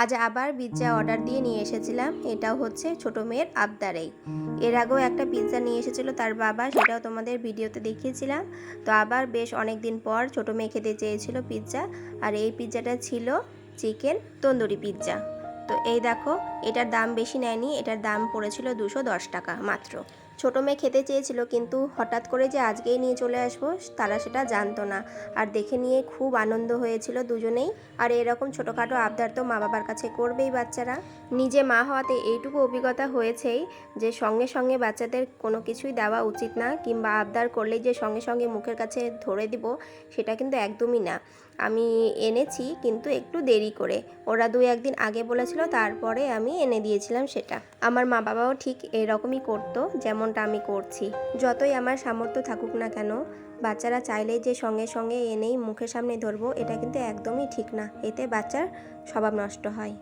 আজ আবার pizza order দিয়ে নিয়ে এসেছিলাম। এটাও হচ্ছে ছোট মেয়ের আবদারেই। এর আগেও একটা পিৎজা নিয়ে এসেছিল তার বাবা, সেটাও তোমাদের ভিডিওতে দেখিয়েছিলাম। তো আবার বেশ অনেক দিন পর ছোট মেয়ে খেতে চেয়েছিল পিৎজা, আর এই পিৎজাটা ছিল চিকেন তন্দুরি পিৎজা। তো এই দেখো, এটার দাম বেশি নেয়নি, এটার দাম পড়েছিল দুশো দশ টাকা মাত্র। ছোটো মেয়ে খেতে চেয়েছিল, কিন্তু হঠাৎ করে যে আজকেই নিয়ে চলে আসব, তারা সেটা জানতো না। আর দেখে নিয়ে খুব আনন্দ হয়েছিল দুজনেই। আর এরকম ছোটোখাটো আবদার তো মা বাবার কাছে করবেই বাচ্চারা। নিজে মা হওয়াতে এইটুকু অভিজ্ঞতা হয়েছেই যে সঙ্গে সঙ্গে বাচ্চাদের কোনো কিছুই দেওয়া উচিত না, কিংবা আবদার করলেই যে সঙ্গে সঙ্গে মুখের কাছে ধরে দিব, সেটা কিন্তু একদমই না। আমি এনেছি, কিন্তু একটু দেরি করে। ওরা দু একদিন আগে বলেছিল, তারপরে আমি এনে দিয়েছিলাম সেটা। আমার মা বাবাও ঠিক এরকমই করতো যেমনটা আমি করছি। যতই আমার সামর্থ্য থাকুক না কেন, বাচ্চারা চাইলেই যে সঙ্গে সঙ্গে এনেই মুখের সামনে ধরবো, এটা কিন্তু একদমই ঠিক না। এতে বাচ্চার স্বভাব নষ্ট হয়।